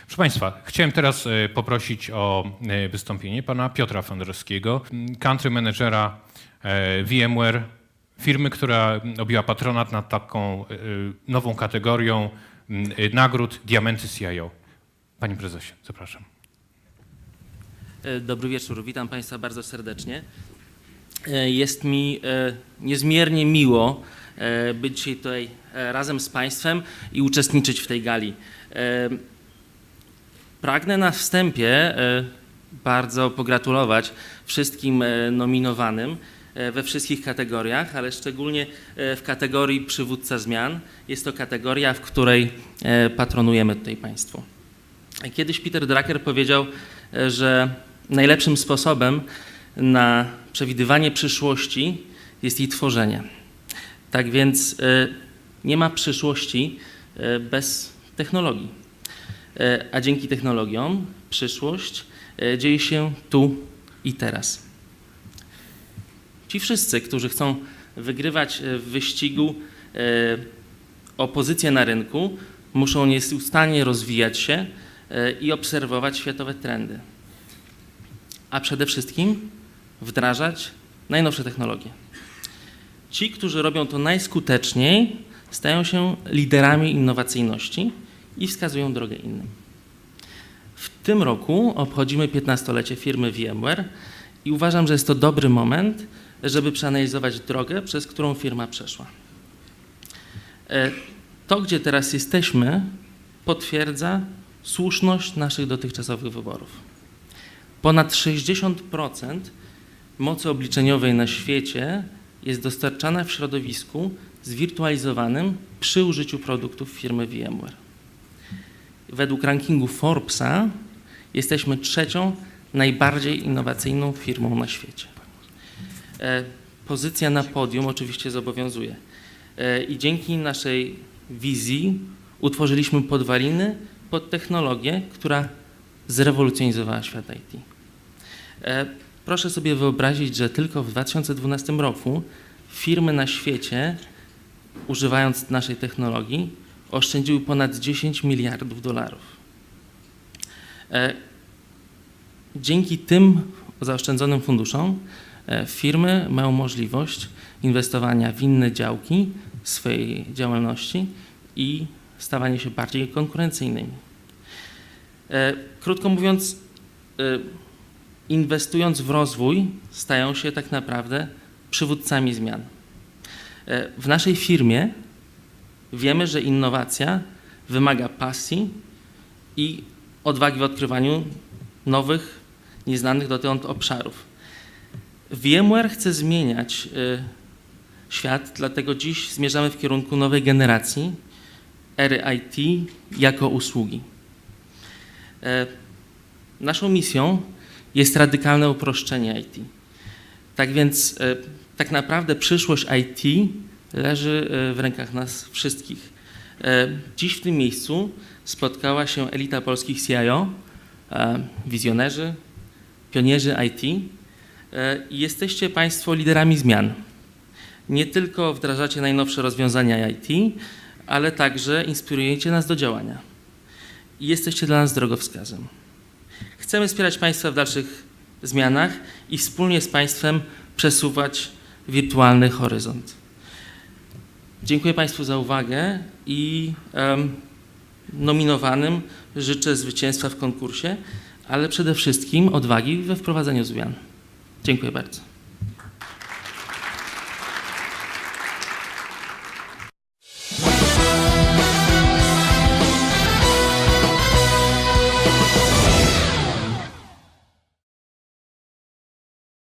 Proszę Państwa, chciałem teraz e, poprosić o e, wystąpienie pana Piotra Fandrowskiego, m, country managera e, VMware, firmy, która objęła patronat nad taką nową kategorią m, e, nagród Diamenty CIO. Panie prezesie, zapraszam. Dobry wieczór, witam Państwa bardzo serdecznie. Jest mi niezmiernie miło być dzisiaj tutaj razem z Państwem i uczestniczyć w tej gali. Pragnę na wstępie e, bardzo pogratulować wszystkim e, nominowanym e, we wszystkich kategoriach, ale szczególnie w kategorii przywódca zmian. Jest to kategoria, w której patronujemy tutaj Państwu. Kiedyś Peter Drucker powiedział, że najlepszym sposobem na przewidywanie przyszłości jest jej tworzenie. Tak więc nie ma przyszłości bez technologii. E, A dzięki technologiom przyszłość e, dzieje się tu i teraz. Ci wszyscy, którzy chcą wygrywać e, w wyścigu o pozycję na rynku, muszą nieustannie rozwijać się i obserwować światowe trendy. A przede wszystkim wdrażać najnowsze technologie. Ci, którzy robią to najskuteczniej, stają się liderami innowacyjności i wskazują drogę innym. W tym roku obchodzimy 15-lecie firmy VMware i uważam, że jest to dobry moment, żeby przeanalizować drogę, przez którą firma przeszła. E, To, gdzie teraz jesteśmy, potwierdza słuszność naszych dotychczasowych wyborów. Ponad 60% mocy obliczeniowej na świecie jest dostarczana w środowisku zwirtualizowanym przy użyciu produktów firmy VMware. Według rankingu Forbesa jesteśmy trzecią najbardziej innowacyjną firmą na świecie. E, Pozycja na podium oczywiście zobowiązuje. E, I dzięki naszej wizji utworzyliśmy podwaliny pod technologię, która zrewolucjonizowała świat IT. E, Proszę sobie wyobrazić, że tylko w 2012 roku firmy na świecie, używając naszej technologii, oszczędziły ponad 10 miliardów dolarów. E, Dzięki tym zaoszczędzonym funduszom e, firmy mają możliwość inwestowania w inne działki swojej działalności i stawania się bardziej konkurencyjnymi. E, Krótko mówiąc, inwestując w rozwój, stają się tak naprawdę przywódcami zmian. W naszej firmie wiemy, że innowacja wymaga pasji i odwagi w odkrywaniu nowych, nieznanych dotąd obszarów. VMware chce zmieniać y, świat, dlatego dziś zmierzamy w kierunku nowej generacji ery IT jako usługi. E, Naszą misją jest radykalne uproszczenie IT. Tak więc e, tak naprawdę przyszłość IT leży e, w rękach nas wszystkich. E, Dziś w tym miejscu spotkała się elita polskich CIO, e, wizjonerzy, pionierzy IT jesteście Państwo liderami zmian. Nie tylko wdrażacie najnowsze rozwiązania IT, ale także inspirujecie nas do działania. Jesteście dla nas drogowskazem. Chcemy wspierać Państwa w dalszych zmianach i wspólnie z Państwem przesuwać wirtualny horyzont. Dziękuję Państwu za uwagę i nominowanym życzę zwycięstwa w konkursie, ale przede wszystkim odwagi we wprowadzaniu zmian. Dziękuję bardzo.